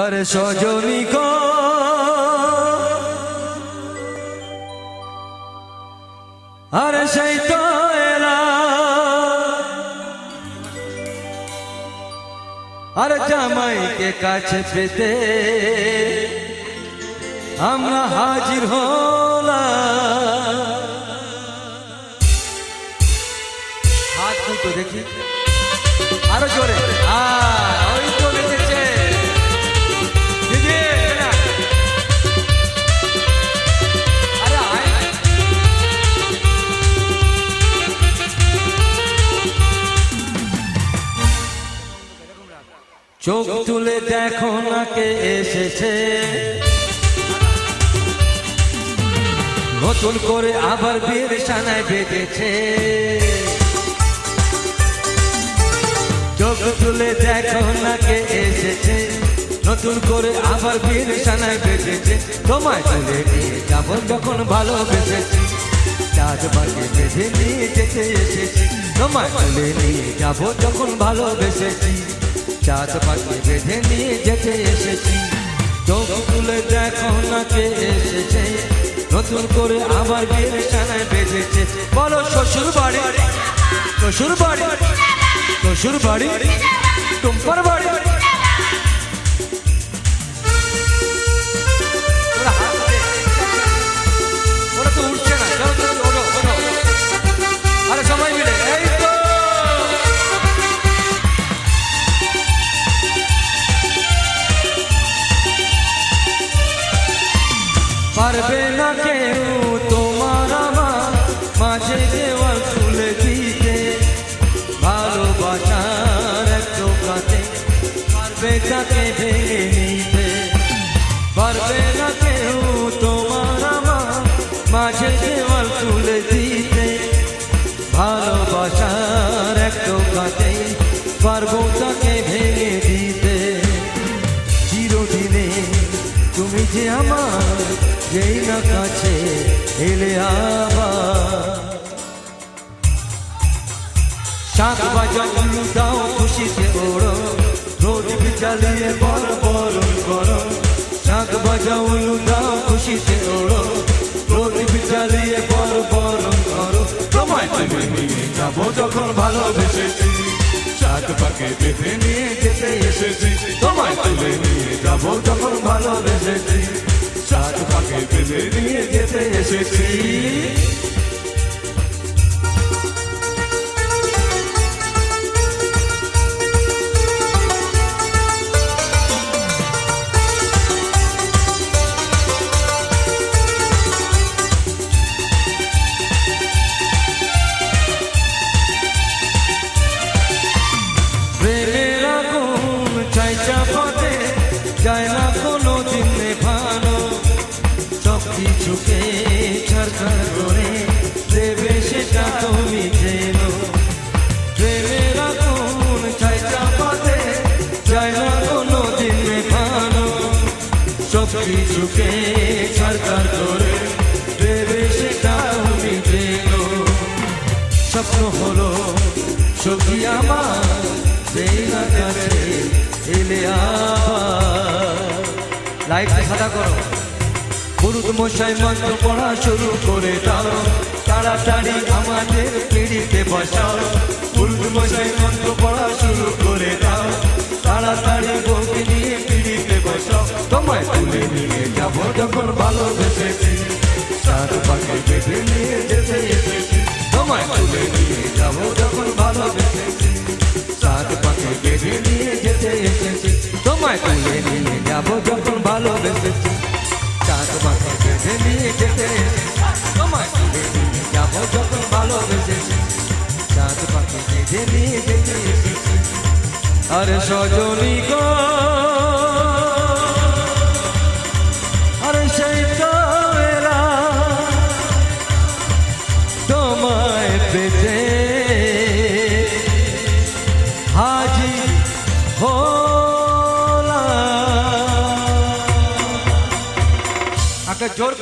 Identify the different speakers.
Speaker 1: আরে সজনী গো আরে সেই তো আরে জামাইকে কাছে পেতে আমরা হাজির হলাম। হাত দুটো দেখি। আরও জোরে। চোখ তুলে দেখো না কে এসেছে। নতুন করে আবার বিয়ের সানায় বেঁধেছে। চোখ তুলে দেখো না কে এসেছে। নতুন করে আবার বিয়ের সানায় বেঁধেছে। তোমায় তুলে নিয়ে যাব যখন ভালোবেসেছি। চাঁদ বাগে বেঁধে নিয়ে যেতে এসেছি। তোমায় তুলে নিয়ে যাব যখন ভালোবেসেছি। চাঁদ পাখি বেঁধে নিয়ে যেতে এসেছি। চোখ তুলে দেখো না কে এসেছে। নতুন করে আবার বিয়ের বেঁধেছে। বলো, শ্বশুর বাড়ি? শ্বশুর বাড়ি? শ্বশুর বাড়ি? টুম্পার বাড়ি? পারবে না কেউ তোমার আমার মাঝে দেওয়াল খুলে দিতে। ভালোবাসার দোকানে পারবে তাকে ভেঙে নিতে। পারবে না কেউ তোমার আমার মাঝে দেওয়াল তুলে দিতে। ভালোবাসার এক দোকানে পারব তাকে যে আমার, যেই না কাছে এলে আবার। শাক দাও খুশিতে ওড়ো রোদ বিচালিয়ে বর বরণ করো শাক বাজা উলু দাও খুশিতে ওড়ো রোদ বিচালিয়ে বর বরণ করো তোমায় যাব যখন ভালোবেসেছি।
Speaker 2: চাঁদ পাকে বেঁধে নিয়ে
Speaker 1: যাব যখন ভালোবেসেছি।
Speaker 2: চার পাকে পেলে নিয়ে যেতে এসেছি।
Speaker 1: সব কিছুকে ছাড়ছাড় করে দেবে সেটা তুমি যেন প্রেমের আগুন চাই চাপাতে যায় না কোনো দিন নেভানো। সব কিছুকে ছাড়ছাড় করে দেবে সেটা তুমি যেন স্বপ্ন হলো সখী আমার সেই না কাছে এলে আবার। লাইটটা সাদা করো। পুরুত মশাই মন্ত্র পড়া শুরু করে দাও। তাড়াতাড়ি আমাদের পিড়িতে বসাও। পুরুত মশাই মন্ত্র পড়া শুরু করে দাও। তাড়াতাড়ি বউকে নিয়ে পিড়িতে বসাও। তোমায় তুলে নিয়ে যাব যখন ভালোবেসেছি। চার পাখি বেঁধে নিয়ে যেতে এসেছি। তোমায় তুলে নিয়ে যাব যখন ভালোবেসেছি। চাঁদ পাখি বেঁধে নিয়ে যেতে এসেছি। তোমায় তুলে নিয়ে যাব যখন যখন ভালোবেসেছি চাঁদ পাখি বেঁধে নিয়ে যেতে এসেছি আরে সজনী গো। সেই তো তোমায় পেতে। হাজি হোলা আগে জোর